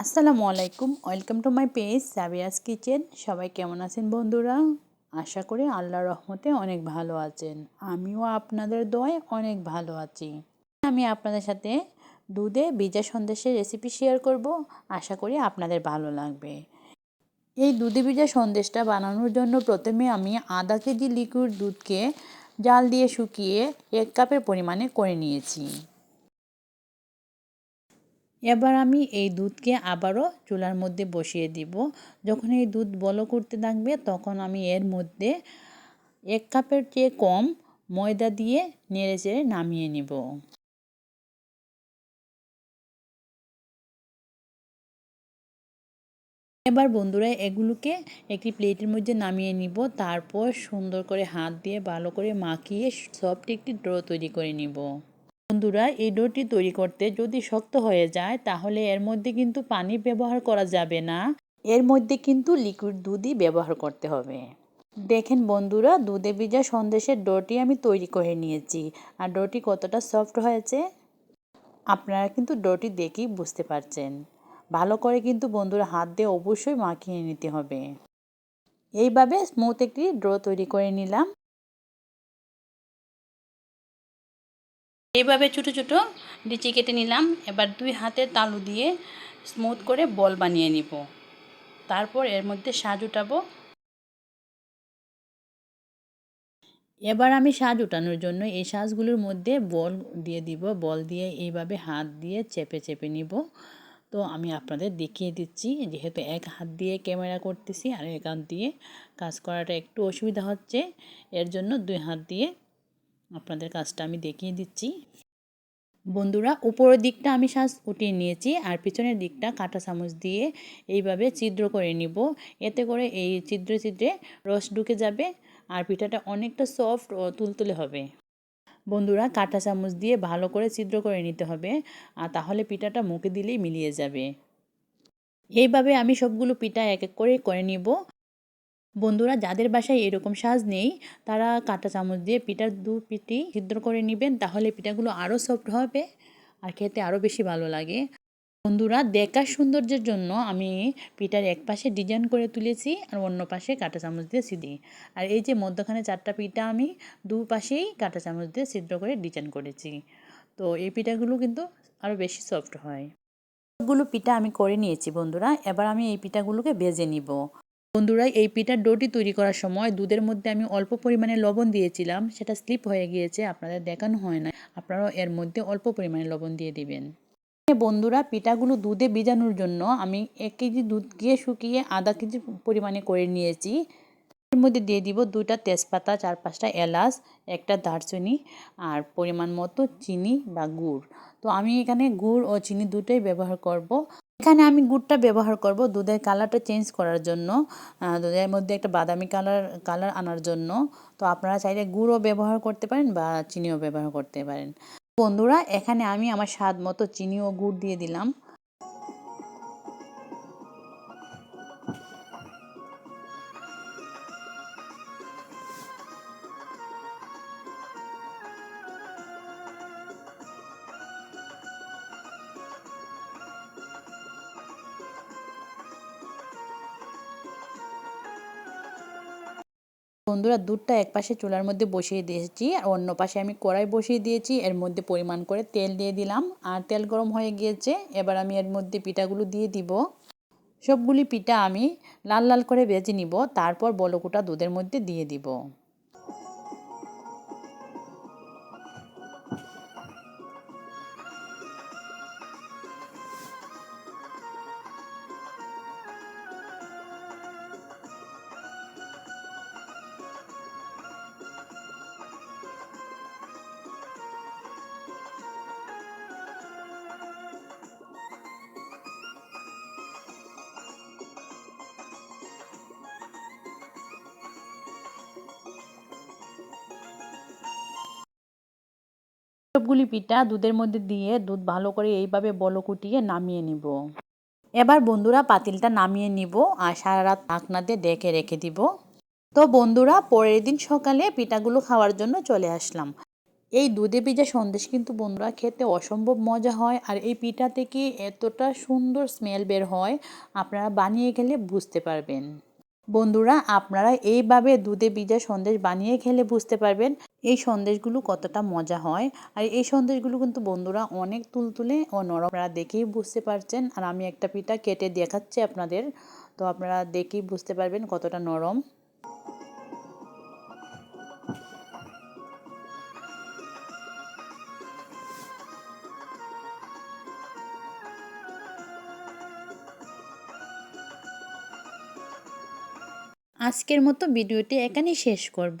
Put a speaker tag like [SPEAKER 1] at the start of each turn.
[SPEAKER 1] আসসালামু আলাইকুম, welcome to my page Sabia's kitchen. সবাই কেমন আছেন বন্ধুরা? আশা করি আল্লাহর রহমতে অনেক ভালো আছেন। আমিও আপনাদের দোয়ায় অনেক ভালো আছি। আমি আপনাদের সাথে দুধে ভিজা সন্দেশের রেসিপি শেয়ার করব। আশা করি আপনাদের ভালো লাগবে। এই দুধে ভিজা সন্দেশটা বানানোর জন্য প্রথমে আমি আধা কেজি লিকুইড দুধকে জাল দিয়ে শুকিয়ে এক কাপের পরিমাণে করে নিয়েছি। এবার আমি এই দুধকে আবারও চুলার মধ্যে বসিয়ে দিব। যখন এই দুধ বলো করতে থাকবে, তখন আমি এর মধ্যে এক কাপের চেয়ে কম ময়দা দিয়ে নেড়ে চেড়ে নামিয়ে নিব। এবার বন্ধুরা, এগুলোকে একটি প্লেটের মধ্যে নামিয়ে নিব। তারপর সুন্দর করে হাত দিয়ে ভালো করে মাখিয়ে সফট একটি ড্র তৈরি করে নিব। বন্ধুরা, এই ডোটি তৈরি করতে যদি শক্ত হয়ে যায়, তাহলে এর মধ্যে কিন্তু পানি ব্যবহার করা যাবে না। এর মধ্যে কিন্তু লিকুইড দুধই ব্যবহার করতে হবে। দেখেন বন্ধুরা, দুধে ভিজা সন্দেশের ডোটি আমি তৈরি করে নিয়েছি। আর ডোটি কতটা সফট হয়েছে, আপনারা কিন্তু ডোটি দেখেই বুঝতে পারছেন। ভালো করে কিন্তু বন্ধুরা হাত দিয়ে অবশ্যই মাখিয়ে নিতে হবে। এইভাবে স্মুথ একটি ড্র তৈরি করে নিলাম। এইভাবে ছোটো ছোটো লিচি কেটে নিলাম। এবার দুই হাতে তালু দিয়ে স্মুথ করে বল বানিয়ে নিব। তারপর এর মধ্যে সাজ উঠাবো। এবার আমি সাজ উঠানোর জন্য এই সাজগুলোর মধ্যে বল দিয়ে দিব। বল দিয়ে এইভাবে হাত দিয়ে চেপে চেপে নিব। তো আমি আপনাদের দেখিয়ে দিচ্ছি, যেহেতু এক হাত দিয়ে ক্যামেরা করতেছি আর এক হাত দিয়ে কাজ করাটা একটু অসুবিধা হচ্ছে, এর জন্য দুই হাত দিয়ে আপনাদের কাজটা আমি দেখিয়ে দিচ্ছি। বন্ধুরা, উপরের দিকটা আমি শ্বাস উঠিয়ে নিয়েছি আর পিছনের দিকটা কাঁটা চামচ দিয়ে এইভাবে ছিদ্র করে নিব। এতে করে এই ছিদ্রে ছিদ্রে রস ঢুকে যাবে আর পিঠাটা অনেকটা সফট ও তুলতুলে হবে। বন্ধুরা, কাঁটা চামচ দিয়ে ভালো করে ছিদ্র করে নিতে হবে আর তাহলে পিঠাটা মুখে দিলেই মিলিয়ে যাবে। এইভাবে আমি সবগুলো পিঠা এক এক করে করে নিব। বন্ধুরা, যাদের বাসায় এরকম সাজ নেই, তারা কাঁটা চামচ দিয়ে পিঠার দু পিঠি ছিদ্র করে নেবেন, তাহলে পিঠাগুলো আরও সফট হবে আর খেতে আরও বেশি ভালো লাগে। বন্ধুরা, দেখার সৌন্দর্যের জন্য আমি পিঠার এক পাশে ডিজাইন করে তুলেছি আর অন্য পাশে কাঁটা চামচ দিয়ে সিদ্ধি। আর এই যে মধ্যখানে চারটা পিঠা আমি দু পাশেই কাঁটা চামচ দিয়ে ছিদ্র করে ডিজাইন করেছি। তো এই পিঠাগুলো কিন্তু আরও বেশি সফট হয়। সবগুলো পিঠা আমি করে নিয়েছি বন্ধুরা, এবার আমি এই পিঠাগুলোকে ভেজে নিব। বন্ধুরা এই পিঠার ডোটি তৈরি করার সময় দুধের মধ্যে আমি অল্প পরিমাণে লবণ দিয়েছিলাম। সেটা স্লিপ হয়ে গিয়েছে, আপনাদের দেখানো হয় না। আপনারাও এর মধ্যে অল্প পরিমাণে লবণ দিয়ে দিবেন। বন্ধুরা, পিঠাগুলো দুধে ভিজানোর জন্য আমি এক কেজি দুধ গিয়ে শুকিয়ে আধা কেজি পরিমাণে করে নিয়েছি। এর মধ্যে দিয়ে দিব দুইটা তেজপাতা, চার পাঁচটা এলাচ, একটা দারচিনি আর পরিমাণ মতো চিনি বা গুড়। তো আমি এখানে গুড় ও চিনি দুটোই ব্যবহার করব। এখানে আমি গুড়টা ব্যবহার করব দুধের কালারটা চেঞ্জ করার জন্য দুধের মধ্যে একটা বাদামি কালার কালার আনার জন্য। তো আপনারা চাইলে গুড়ও ব্যবহার করতে পারেন বা চিনিও ব্যবহার করতে পারেন। বন্ধুরা, এখানে আমি আমার স্বাদ মতো চিনি ও গুড় দিয়ে দিলাম। বন্ধুরা দুধটা এক পাশে চুলার মধ্যে বসিয়ে দিয়েছি, আর অন্য পাশে আমি কড়াই বসিয়ে দিয়েছি। এর মধ্যে পরিমাণ করে তেল দিয়ে দিলাম, আর তেল গরম হয়ে গিয়েছে। এবার আমি এর মধ্যে পিঠাগুলো দিয়ে দিব। সবগুলি পিঠা আমি লাল লাল করে ভেজে নিব, তারপর বলকুটা দুধের মধ্যে দিয়ে দিব। সবগুলি পিঠা দুধের মধ্যে দিয়ে দুধ ভালো করে এইভাবে বলো কুটিয়ে নামিয়ে নিব। এবার বন্ধুরা পাতিলটা নামিয়ে নিব আর সারা রাত ঢাকনা দিয়ে ডেকে রেখে দিব। তো বন্ধুরা পরের দিন সকালে পিঠাগুলো খাওয়ার জন্য চলে আসলাম। এই দুধে ভিজা সন্দেশ কিন্তু বন্ধুরা খেতে অসম্ভব মজা হয় আর এই পিঠা থেকে এতটা সুন্দর স্মেল বের হয়, আপনারা বানিয়ে খেলে বুঝতে পারবেন। বন্ধুরা আপনারা এইভাবে দুধে ভিজা সন্দেশ বানিয়ে খেলে বুঝতে পারবেন। এই সন্দেশগুলো কতটা মজা হয়? আর এই সন্দেশগুলো কিন্তু বন্ধুরা অনেক তুলতুলে ও নরমরা দেখেই বুঝতে পারছেন। আর আমি একটা পিঠা কেটে দেখাচ্ছি আপনাদের। তো আপনারা দেখেই বুঝতে পারবেন কতটা নরম। আজকের মতো ভিডিওটি এখানেই শেষ করব।